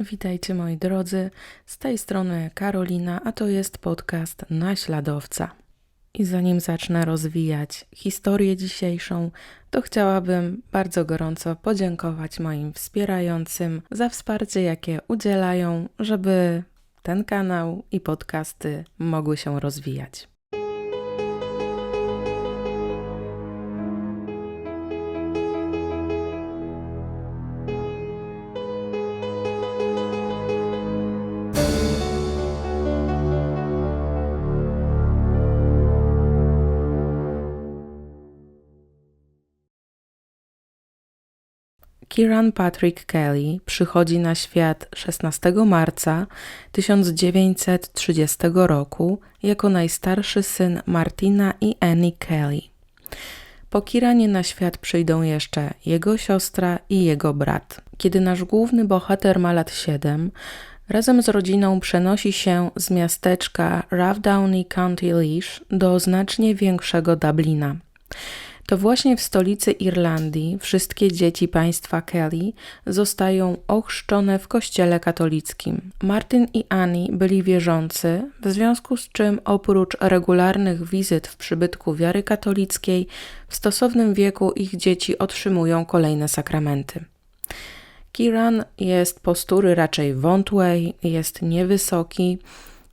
Witajcie moi drodzy, z tej strony Karolina, a to jest podcast Naśladowca. I zanim zacznę rozwijać historię dzisiejszą, to chciałabym bardzo gorąco podziękować moim wspierającym za wsparcie, jakie udzielają, żeby ten kanał i podcasty mogły się rozwijać. Kieran Patrick Kelly przychodzi na świat 16 marca 1930 roku jako najstarszy syn Martina i Annie Kelly. Po Kiranie na świat przyjdą jeszcze jego siostra i jego brat. Kiedy nasz główny bohater ma lat 7, razem z rodziną przenosi się z miasteczka Rathdowney County Laois do znacznie większego Dublina. To właśnie w stolicy Irlandii wszystkie dzieci państwa Kelly zostają ochrzczone w kościele katolickim. Martin i Annie byli wierzący, w związku z czym oprócz regularnych wizyt w przybytku wiary katolickiej, w stosownym wieku ich dzieci otrzymują kolejne sakramenty. Kiran jest postury raczej wątłej, jest niewysoki,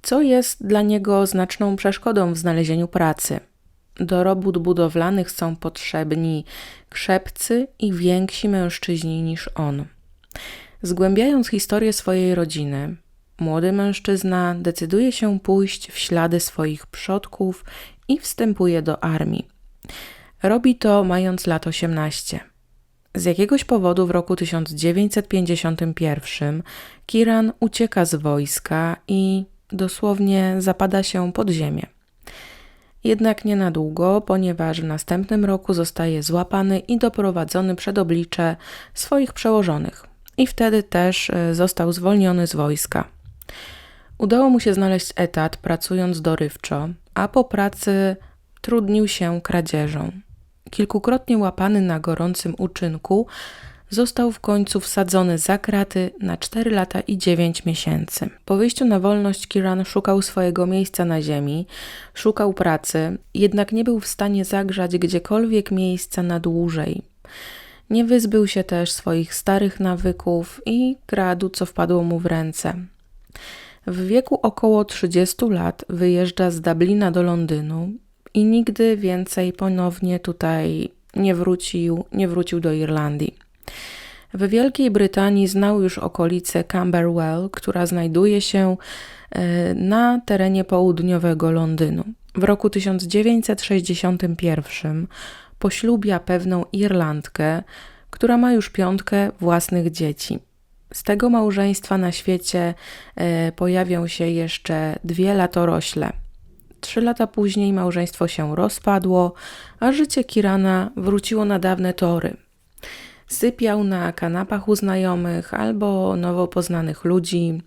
co jest dla niego znaczną przeszkodą w znalezieniu pracy – do robót budowlanych są potrzebni krzepcy i więksi mężczyźni niż on. Zgłębiając historię swojej rodziny, młody mężczyzna decyduje się pójść w ślady swoich przodków i wstępuje do armii. Robi to mając lat 18. Z jakiegoś powodu w roku 1951 Kiran ucieka z wojska i dosłownie zapada się pod ziemię. Jednak nie na długo, ponieważ w następnym roku zostaje złapany i doprowadzony przed oblicze swoich przełożonych. I wtedy też e, został zwolniony z wojska. Udało mu się znaleźć etat pracując dorywczo, a po pracy trudnił się kradzieżą. Kilkukrotnie łapany na gorącym uczynku, został w końcu wsadzony za kraty na 4 lata i 9 miesięcy. Po wyjściu na wolność Kiran szukał swojego miejsca na ziemi, szukał pracy, jednak nie był w stanie zagrzać gdziekolwiek miejsca na dłużej. Nie wyzbył się też swoich starych nawyków i kradł, co wpadło mu w ręce. W wieku około 30 lat wyjeżdża z Dublina do Londynu i nigdy więcej ponownie tutaj nie wrócił, nie wrócił do Irlandii. W Wielkiej Brytanii znał już okolice Camberwell, która znajduje się e, na terenie południowego Londynu. W roku 1961 poślubia pewną Irlandkę, która ma już piątkę własnych dzieci. Z tego małżeństwa na świecie e, pojawią się jeszcze dwie latorośle. Trzy lata później małżeństwo się rozpadło, a życie Kirana wróciło na dawne tory. Sypiał na kanapach u znajomych albo nowo poznanych ludzi.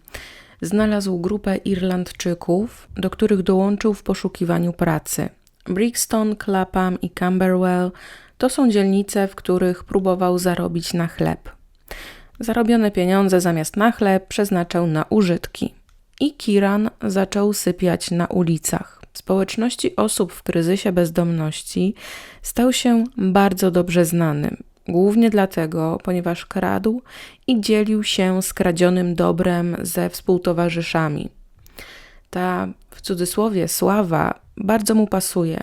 Znalazł grupę Irlandczyków, do których dołączył w poszukiwaniu pracy. Brixton, Clapham i Camberwell to są dzielnice, w których próbował zarobić na chleb. Zarobione pieniądze zamiast na chleb przeznaczał na użytki. I Kiran zaczął sypiać na ulicach. Społeczności osób w kryzysie bezdomności stał się bardzo dobrze znanym. Głównie dlatego, ponieważ kradł i dzielił się skradzionym dobrem ze współtowarzyszami. Ta w cudzysłowie sława bardzo mu pasuje.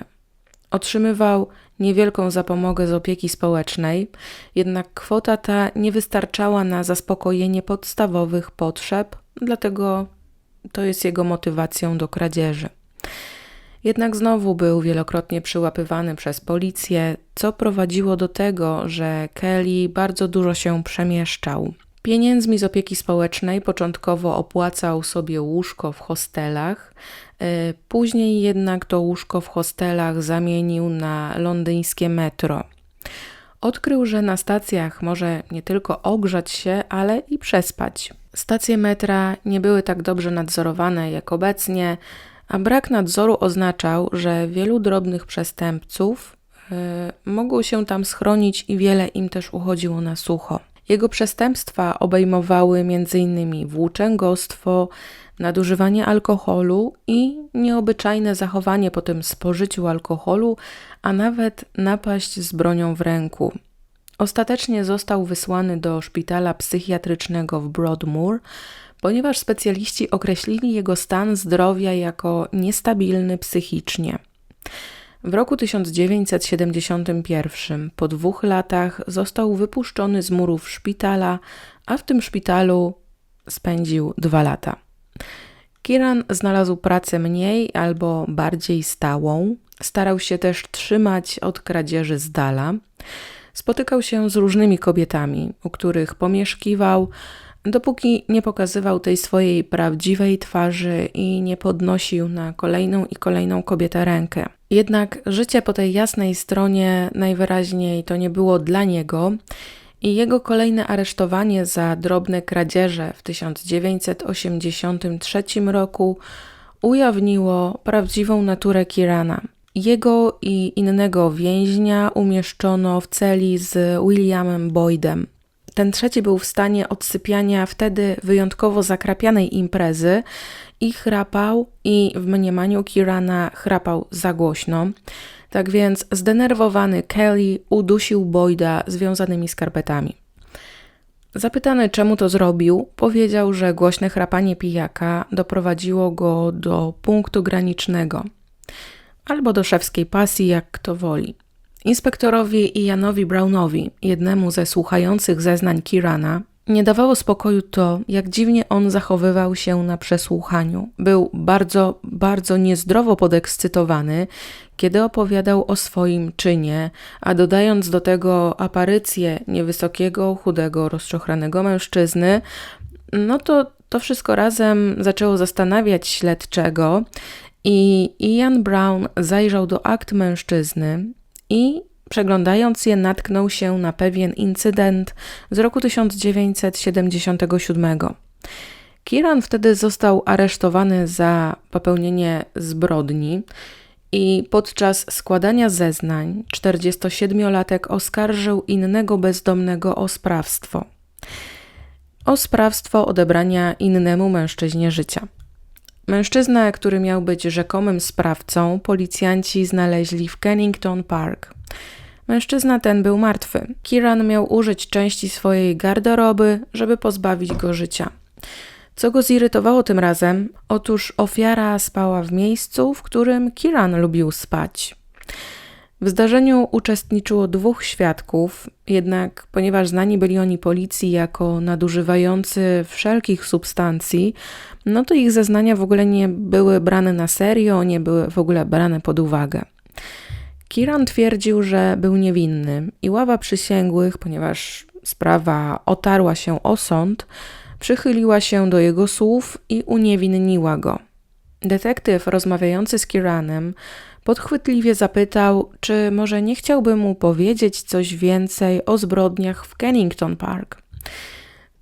Otrzymywał niewielką zapomogę z opieki społecznej, jednak kwota ta nie wystarczała na zaspokojenie podstawowych potrzeb, dlatego to jest jego motywacją do kradzieży. Jednak znowu był wielokrotnie przyłapywany przez policję, co prowadziło do tego, że Kelly bardzo dużo się przemieszczał. Pieniędzmi z opieki społecznej początkowo opłacał sobie łóżko w hostelach, e, później jednak to łóżko w hostelach zamienił na londyńskie metro. Odkrył, że na stacjach może nie tylko ogrzać się, ale i przespać. Stacje metra nie były tak dobrze nadzorowane jak obecnie, a brak nadzoru oznaczał, że wielu drobnych przestępców y, mogło się tam schronić i wiele im też uchodziło na sucho. Jego przestępstwa obejmowały m.in. włóczęgostwo, nadużywanie alkoholu i nieobyczajne zachowanie po tym spożyciu alkoholu, a nawet napaść z bronią w ręku. Ostatecznie został wysłany do szpitala psychiatrycznego w Broadmoor, ponieważ specjaliści określili jego stan zdrowia jako niestabilny psychicznie. W roku 1971, po dwóch latach, został wypuszczony z murów szpitala, a w tym szpitalu spędził dwa lata. Kiran znalazł pracę mniej albo bardziej stałą. Starał się też trzymać od kradzieży z dala. Spotykał się z różnymi kobietami, u których pomieszkiwał, dopóki nie pokazywał tej swojej prawdziwej twarzy i nie podnosił na kolejną i kolejną kobietę rękę. Jednak życie po tej jasnej stronie najwyraźniej to nie było dla niego i jego kolejne aresztowanie za drobne kradzieże w 1983 roku ujawniło prawdziwą naturę Kirana. Jego i innego więźnia umieszczono w celi z Williamem Boydem. Ten trzeci był w stanie odsypiania wtedy wyjątkowo zakrapianej imprezy i chrapał, i w mniemaniu Kirana chrapał za głośno. Tak więc zdenerwowany Kelly udusił Boyda związanymi skarpetami. Zapytany, czemu to zrobił, powiedział, że głośne chrapanie pijaka doprowadziło go do punktu granicznego albo do szewskiej pasji, jak kto woli. Inspektorowi Ianowi Brownowi, jednemu ze słuchających zeznań Kirana, nie dawało spokoju to, jak dziwnie on zachowywał się na przesłuchaniu. Był bardzo, bardzo niezdrowo podekscytowany, kiedy opowiadał o swoim czynie, a dodając do tego aparycję niewysokiego, chudego, rozczochranego mężczyzny, no to to wszystko razem zaczęło zastanawiać śledczego i Ian Brown zajrzał do akt mężczyzny i przeglądając je natknął się na pewien incydent z roku 1977. Kiran wtedy został aresztowany za popełnienie zbrodni i podczas składania zeznań 47-latek oskarżył innego bezdomnego o sprawstwo. O sprawstwo odebrania innemu mężczyźnie życia. Mężczyznę, który miał być rzekomym sprawcą, policjanci znaleźli w Kennington Park. Mężczyzna ten był martwy. Kiran miał użyć części swojej garderoby, żeby pozbawić go życia. Co go zirytowało tym razem? Otóż ofiara spała w miejscu, w którym Kiran lubił spać. W zdarzeniu uczestniczyło dwóch świadków, jednak ponieważ znani byli oni policji jako nadużywający wszelkich substancji, no to ich zeznania w ogóle nie były brane na serio, nie były w ogóle brane pod uwagę. Kiran twierdził, że był niewinny i ława przysięgłych, ponieważ sprawa otarła się o sąd, przychyliła się do jego słów i uniewinniła go. Detektyw rozmawiający z Kiranem podchwytliwie zapytał, czy może nie chciałby mu powiedzieć coś więcej o zbrodniach w Kennington Park.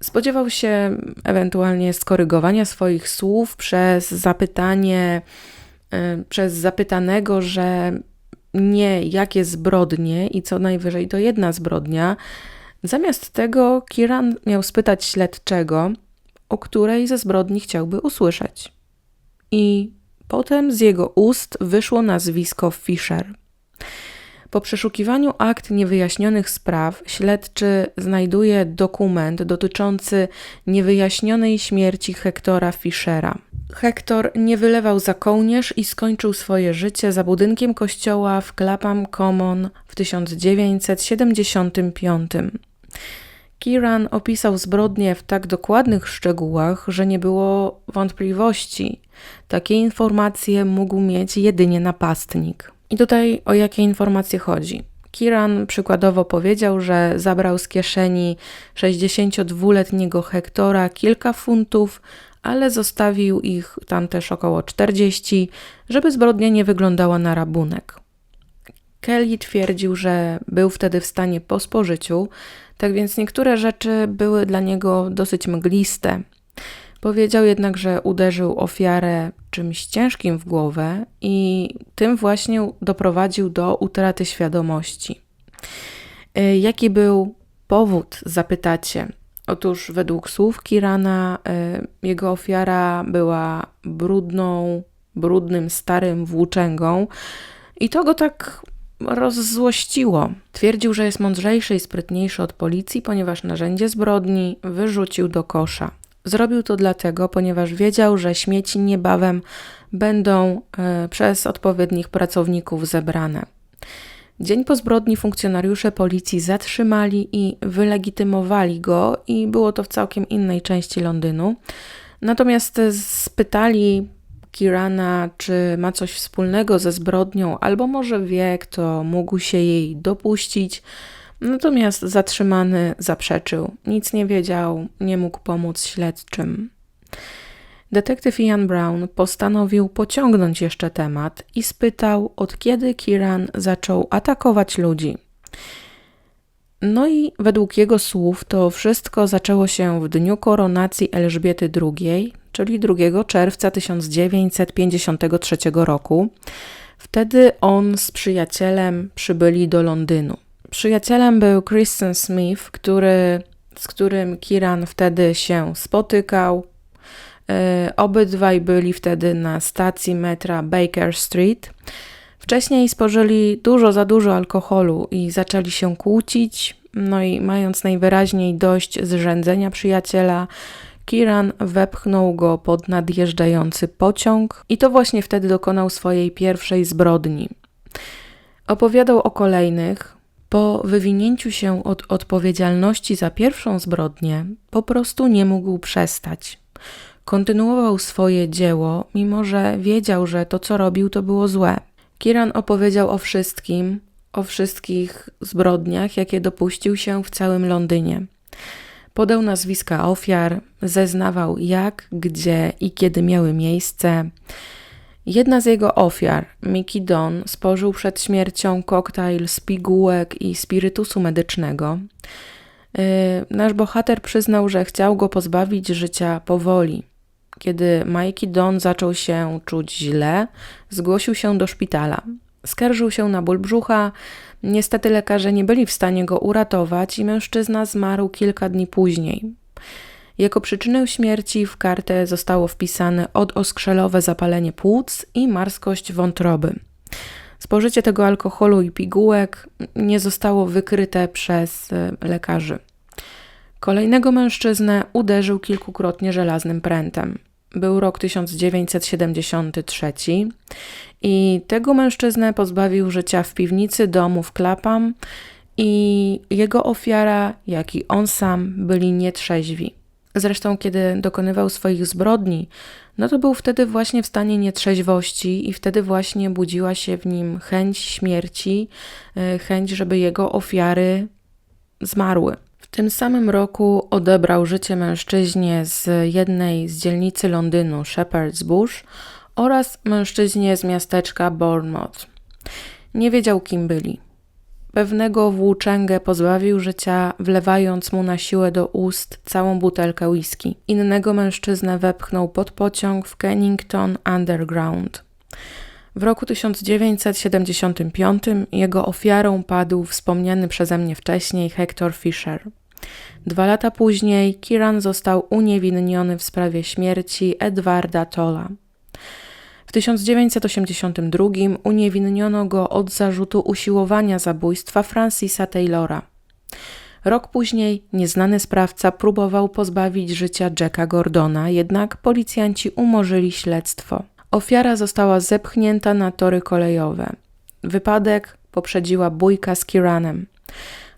Spodziewał się ewentualnie skorygowania swoich słów przez zapytanie, y, przez zapytanego, że nie jakie zbrodnie i co najwyżej to jedna zbrodnia. Zamiast tego Kiran miał spytać śledczego, o której ze zbrodni chciałby usłyszeć. I potem z jego ust wyszło nazwisko Fisher. Po przeszukiwaniu akt niewyjaśnionych spraw, śledczy znajduje dokument dotyczący niewyjaśnionej śmierci Hektora Fischera. Hektor nie wylewał za kołnierz i skończył swoje życie za budynkiem kościoła w Clapham Common w 1975. Kiran opisał zbrodnie w tak dokładnych szczegółach, że nie było wątpliwości. Takie informacje mógł mieć jedynie napastnik. I tutaj o jakie informacje chodzi? Kiran przykładowo powiedział, że zabrał z kieszeni 62-letniego Hektora kilka funtów, ale zostawił ich tam też około 40, żeby zbrodnia nie wyglądała na rabunek. Kelly twierdził, że był wtedy w stanie po spożyciu, tak więc niektóre rzeczy były dla niego dosyć mgliste. Powiedział jednak, że uderzył ofiarę czymś ciężkim w głowę i tym właśnie doprowadził do utraty świadomości. Y, jaki był powód, zapytacie. Otóż według słów Kirana y, jego ofiara była brudną, brudnym, starym włóczęgą i to go tak rozzłościło. Twierdził, że jest mądrzejszy i sprytniejszy od policji, ponieważ narzędzie zbrodni wyrzucił do kosza. Zrobił to dlatego, ponieważ wiedział, że śmieci niebawem będą y, przez odpowiednich pracowników zebrane. Dzień po zbrodni funkcjonariusze policji zatrzymali i wylegitymowali go, i było to w całkiem innej części Londynu. Natomiast spytali Kirana, czy ma coś wspólnego ze zbrodnią, albo może wie, kto mógł się jej dopuścić. Natomiast zatrzymany zaprzeczył, nic nie wiedział, nie mógł pomóc śledczym. Detektyw Ian Brown postanowił pociągnąć jeszcze temat i spytał, od kiedy Kiran zaczął atakować ludzi. No i według jego słów to wszystko zaczęło się w dniu koronacji Elżbiety II, czyli 2 czerwca 1953 roku. Wtedy on z przyjacielem przybyli do Londynu. Przyjacielem był Kristen Smith, który, z którym Kiran wtedy się spotykał, E, obydwaj byli wtedy na stacji metra Baker Street. Wcześniej spożyli dużo za dużo alkoholu i zaczęli się kłócić. No i mając najwyraźniej dość zrzędzenia przyjaciela, Kiran wepchnął go pod nadjeżdżający pociąg i to właśnie wtedy dokonał swojej pierwszej zbrodni. Opowiadał o kolejnych. Po wywinięciu się od odpowiedzialności za pierwszą zbrodnię, po prostu nie mógł przestać. Kontynuował swoje dzieło, mimo że wiedział, że to, co robił, to było złe. Kiran opowiedział o wszystkim, o wszystkich zbrodniach, jakie dopuścił się w całym Londynie. Podał nazwiska ofiar, zeznawał jak, gdzie i kiedy miały miejsce. Jedna z jego ofiar, Mickey Don, spożył przed śmiercią koktajl z pigułek i spirytusu medycznego. Yy, nasz bohater przyznał, że chciał go pozbawić życia powoli. Kiedy Mikey Don zaczął się czuć źle, zgłosił się do szpitala. Skarżył się na ból brzucha. Niestety lekarze nie byli w stanie go uratować i mężczyzna zmarł kilka dni później. Jako przyczynę śmierci w kartę zostało wpisane odoskrzelowe zapalenie płuc i marskość wątroby. Spożycie tego alkoholu i pigułek nie zostało wykryte przez e, lekarzy. Kolejnego mężczyznę uderzył kilkukrotnie żelaznym prętem. Był rok 1973 i tego mężczyznę pozbawił życia w piwnicy domu w Clapham i jego ofiara, jak i on sam byli nietrzeźwi. Zresztą, kiedy dokonywał swoich zbrodni, no to był wtedy właśnie w stanie nietrzeźwości i wtedy właśnie budziła się w nim chęć śmierci, e, chęć, żeby jego ofiary zmarły tym samym roku odebrał życie mężczyźnie z jednej z dzielnicy Londynu, Shepherd's Bush, oraz mężczyźnie z miasteczka Bournemouth. Nie wiedział, kim byli. Pewnego włóczęgę pozbawił życia, wlewając mu na siłę do ust całą butelkę whisky. Innego mężczyznę wepchnął pod pociąg w Kennington Underground. W roku 1975 jego ofiarą padł wspomniany przeze mnie wcześniej Hector Fisher. Dwa lata później Kiran został uniewinniony w sprawie śmierci Edwarda Tolla. W 1982 uniewinniono go od zarzutu usiłowania zabójstwa Francisa Taylora. Rok później nieznany sprawca próbował pozbawić życia Jacka Gordona, jednak policjanci umorzyli śledztwo. Ofiara została zepchnięta na tory kolejowe. Wypadek poprzedziła bójka z Kiranem.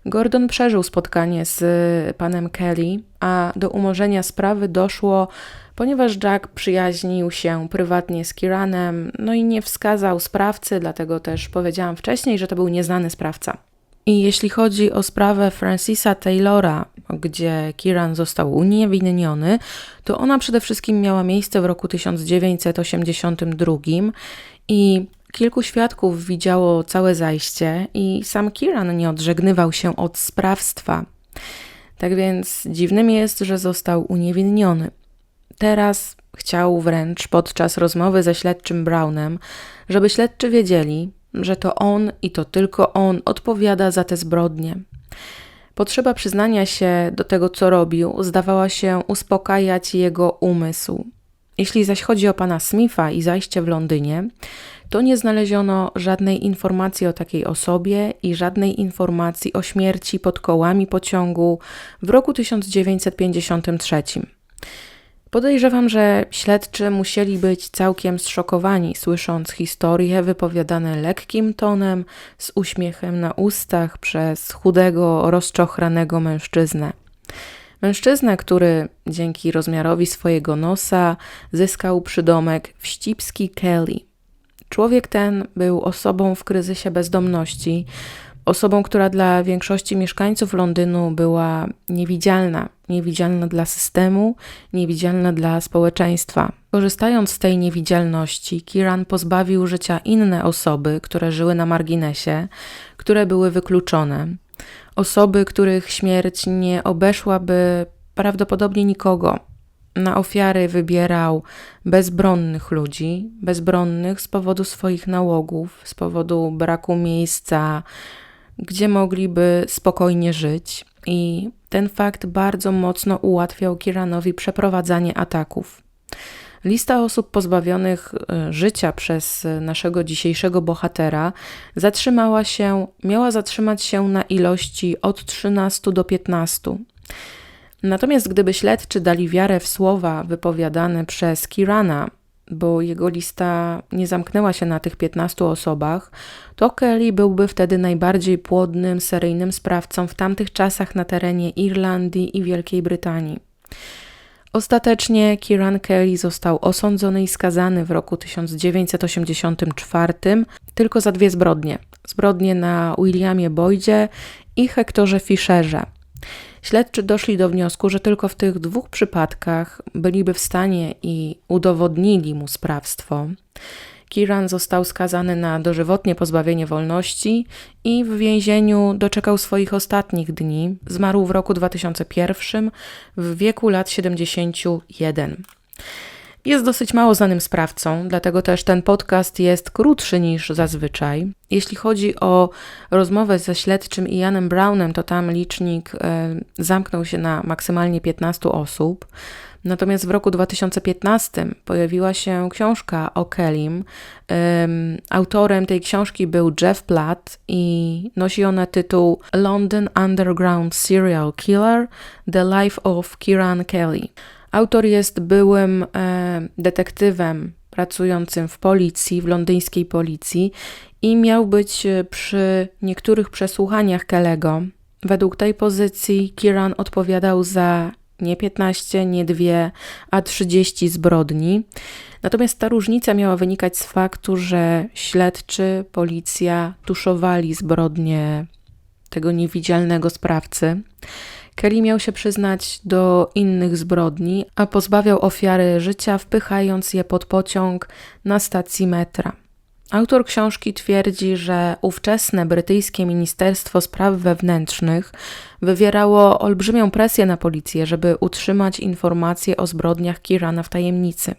Gordon przeżył spotkanie z panem Kelly, a do umorzenia sprawy doszło, ponieważ Jack przyjaźnił się prywatnie z Kiranem, no i nie wskazał sprawcy, dlatego też powiedziałam wcześniej, że to był nieznany sprawca. I jeśli chodzi o sprawę Francisa Taylora, gdzie Kiran został uniewinniony, to ona przede wszystkim miała miejsce w roku 1982 i Kilku świadków widziało całe zajście i sam Kiran nie odżegnywał się od sprawstwa. Tak więc dziwnym jest, że został uniewinniony. Teraz chciał wręcz podczas rozmowy ze śledczym Brownem, żeby śledczy wiedzieli, że to on i to tylko on odpowiada za te zbrodnie. Potrzeba przyznania się do tego, co robił, zdawała się uspokajać jego umysł. Jeśli zaś chodzi o pana Smitha i zajście w Londynie, to nie znaleziono żadnej informacji o takiej osobie i żadnej informacji o śmierci pod kołami pociągu w roku 1953. Podejrzewam, że śledczy musieli być całkiem zszokowani, słysząc historie wypowiadane lekkim tonem, z uśmiechem na ustach przez chudego, rozczochranego mężczyznę. Mężczyznę, który dzięki rozmiarowi swojego nosa zyskał przydomek Wścibski Kelly. Człowiek ten był osobą w kryzysie bezdomności, osobą, która dla większości mieszkańców Londynu była niewidzialna, niewidzialna dla systemu, niewidzialna dla społeczeństwa. Korzystając z tej niewidzialności, Kiran pozbawił życia inne osoby, które żyły na marginesie, które były wykluczone. Osoby, których śmierć nie obeszłaby prawdopodobnie nikogo. Na ofiary wybierał bezbronnych ludzi, bezbronnych z powodu swoich nałogów, z powodu braku miejsca, gdzie mogliby spokojnie żyć, i ten fakt bardzo mocno ułatwiał Kiranowi przeprowadzanie ataków. Lista osób pozbawionych e, życia przez naszego dzisiejszego bohatera zatrzymała się, miała zatrzymać się na ilości od 13 do 15. Natomiast gdyby śledczy dali wiarę w słowa wypowiadane przez Kirana, bo jego lista nie zamknęła się na tych 15 osobach, to Kelly byłby wtedy najbardziej płodnym, seryjnym sprawcą w tamtych czasach na terenie Irlandii i Wielkiej Brytanii. Ostatecznie Kieran Kelly został osądzony i skazany w roku 1984 tylko za dwie zbrodnie. Zbrodnie na Williamie Boydzie i Hektorze Fisherze. Śledczy doszli do wniosku, że tylko w tych dwóch przypadkach byliby w stanie i udowodnili mu sprawstwo. Kiran został skazany na dożywotnie pozbawienie wolności i w więzieniu doczekał swoich ostatnich dni. Zmarł w roku 2001 w wieku lat 71. Jest dosyć mało znanym sprawcą, dlatego też ten podcast jest krótszy niż zazwyczaj. Jeśli chodzi o rozmowę ze śledczym Ianem Brownem, to tam licznik e, zamknął się na maksymalnie 15 osób. Natomiast w roku 2015 pojawiła się książka o Kelim. Autorem tej książki był Jeff Platt i nosi ona tytuł London Underground Serial Killer: The Life of Kieran Kelly. Autor jest byłym e, detektywem pracującym w policji, w londyńskiej policji i miał być e, przy niektórych przesłuchaniach Kelego. Według tej pozycji Kieran odpowiadał za nie 15, nie 2, a 30 zbrodni. Natomiast ta różnica miała wynikać z faktu, że śledczy, policja tuszowali zbrodnie tego niewidzialnego sprawcy. Kelly miał się przyznać do innych zbrodni, a pozbawiał ofiary życia, wpychając je pod pociąg na stacji metra. Autor książki twierdzi, że ówczesne brytyjskie Ministerstwo Spraw Wewnętrznych wywierało olbrzymią presję na policję, żeby utrzymać informacje o zbrodniach Kirana w tajemnicy.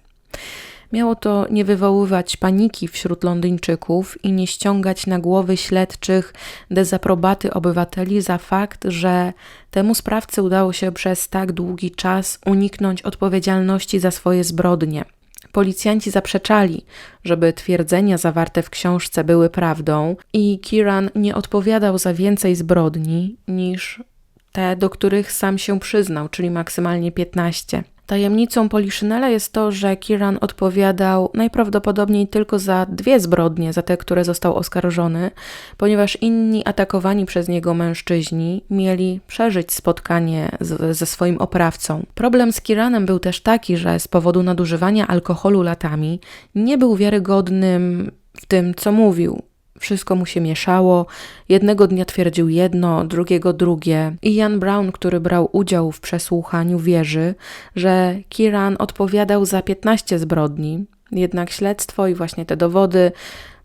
Miało to nie wywoływać paniki wśród Londyńczyków i nie ściągać na głowy śledczych dezaprobaty obywateli za fakt, że temu sprawcy udało się przez tak długi czas uniknąć odpowiedzialności za swoje zbrodnie. Policjanci zaprzeczali, żeby twierdzenia zawarte w książce były prawdą, i Kiran nie odpowiadał za więcej zbrodni niż te, do których sam się przyznał, czyli maksymalnie 15. Tajemnicą Poliszynela jest to, że Kiran odpowiadał najprawdopodobniej tylko za dwie zbrodnie, za te, które został oskarżony, ponieważ inni atakowani przez niego mężczyźni mieli przeżyć spotkanie z, ze swoim oprawcą. Problem z Kiranem był też taki, że z powodu nadużywania alkoholu latami nie był wiarygodnym w tym, co mówił. Wszystko mu się mieszało. Jednego dnia twierdził jedno, drugiego drugie. I Jan Brown, który brał udział w przesłuchaniu, wierzy, że Kiran odpowiadał za 15 zbrodni. Jednak śledztwo i właśnie te dowody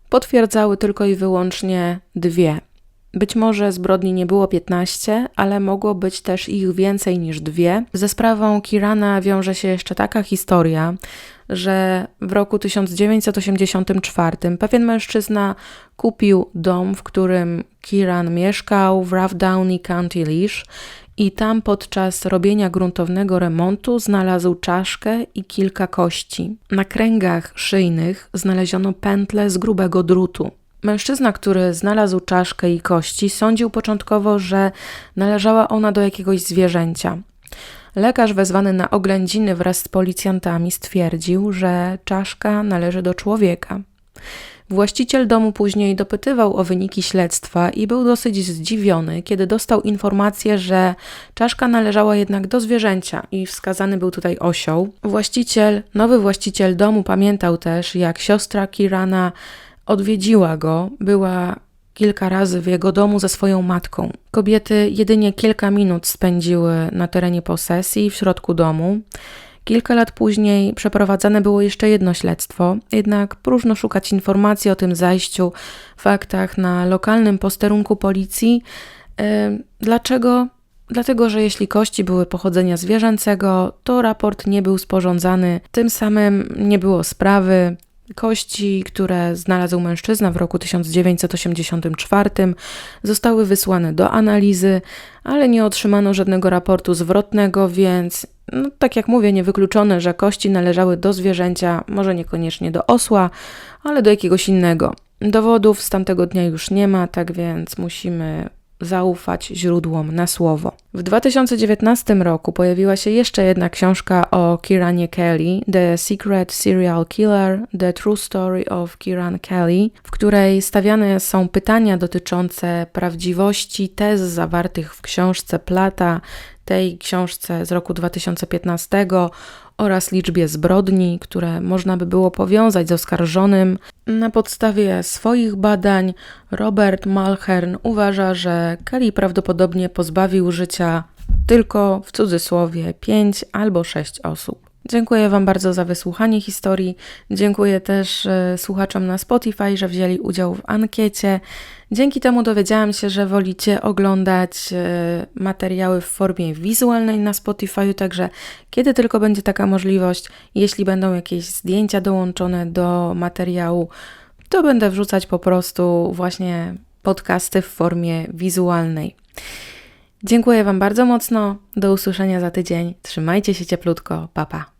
potwierdzały tylko i wyłącznie dwie. Być może zbrodni nie było 15, ale mogło być też ich więcej niż dwie. Ze sprawą Kirana wiąże się jeszcze taka historia, że w roku 1984 pewien mężczyzna kupił dom, w którym Kiran mieszkał w Rough Downey County Leash i tam podczas robienia gruntownego remontu znalazł czaszkę i kilka kości. Na kręgach szyjnych znaleziono pętle z grubego drutu. Mężczyzna, który znalazł czaszkę i kości, sądził początkowo, że należała ona do jakiegoś zwierzęcia. Lekarz wezwany na oględziny wraz z policjantami stwierdził, że czaszka należy do człowieka. Właściciel domu później dopytywał o wyniki śledztwa i był dosyć zdziwiony, kiedy dostał informację, że czaszka należała jednak do zwierzęcia i wskazany był tutaj osioł. Właściciel, nowy właściciel domu pamiętał też, jak siostra Kirana odwiedziła go, była kilka razy w jego domu ze swoją matką. Kobiety jedynie kilka minut spędziły na terenie posesji w środku domu. Kilka lat później przeprowadzane było jeszcze jedno śledztwo, jednak próżno szukać informacji o tym zajściu, faktach na lokalnym posterunku policji. E, dlaczego? Dlatego, że jeśli kości były pochodzenia zwierzęcego, to raport nie był sporządzany, tym samym nie było sprawy, Kości, które znalazł mężczyzna w roku 1984, zostały wysłane do analizy, ale nie otrzymano żadnego raportu zwrotnego, więc, no, tak jak mówię, niewykluczone, że kości należały do zwierzęcia, może niekoniecznie do osła, ale do jakiegoś innego. Dowodów z tamtego dnia już nie ma, tak więc musimy zaufać źródłom na słowo. W 2019 roku pojawiła się jeszcze jedna książka o Kiranie Kelly, The Secret Serial Killer, The True Story of Kiran Kelly, w której stawiane są pytania dotyczące prawdziwości tez zawartych w książce Plata, tej książce z roku 2015 oraz liczbie zbrodni, które można by było powiązać z oskarżonym. Na podstawie swoich badań Robert Malhern uważa, że Kelly prawdopodobnie pozbawił życia tylko w cudzysłowie 5 albo 6 osób. Dziękuję Wam bardzo za wysłuchanie historii. Dziękuję też e, słuchaczom na Spotify, że wzięli udział w ankiecie. Dzięki temu dowiedziałam się, że wolicie oglądać e, materiały w formie wizualnej na Spotify, także kiedy tylko będzie taka możliwość, jeśli będą jakieś zdjęcia dołączone do materiału, to będę wrzucać po prostu właśnie podcasty w formie wizualnej. Dziękuję Wam bardzo mocno. Do usłyszenia za tydzień. Trzymajcie się cieplutko. Pa pa.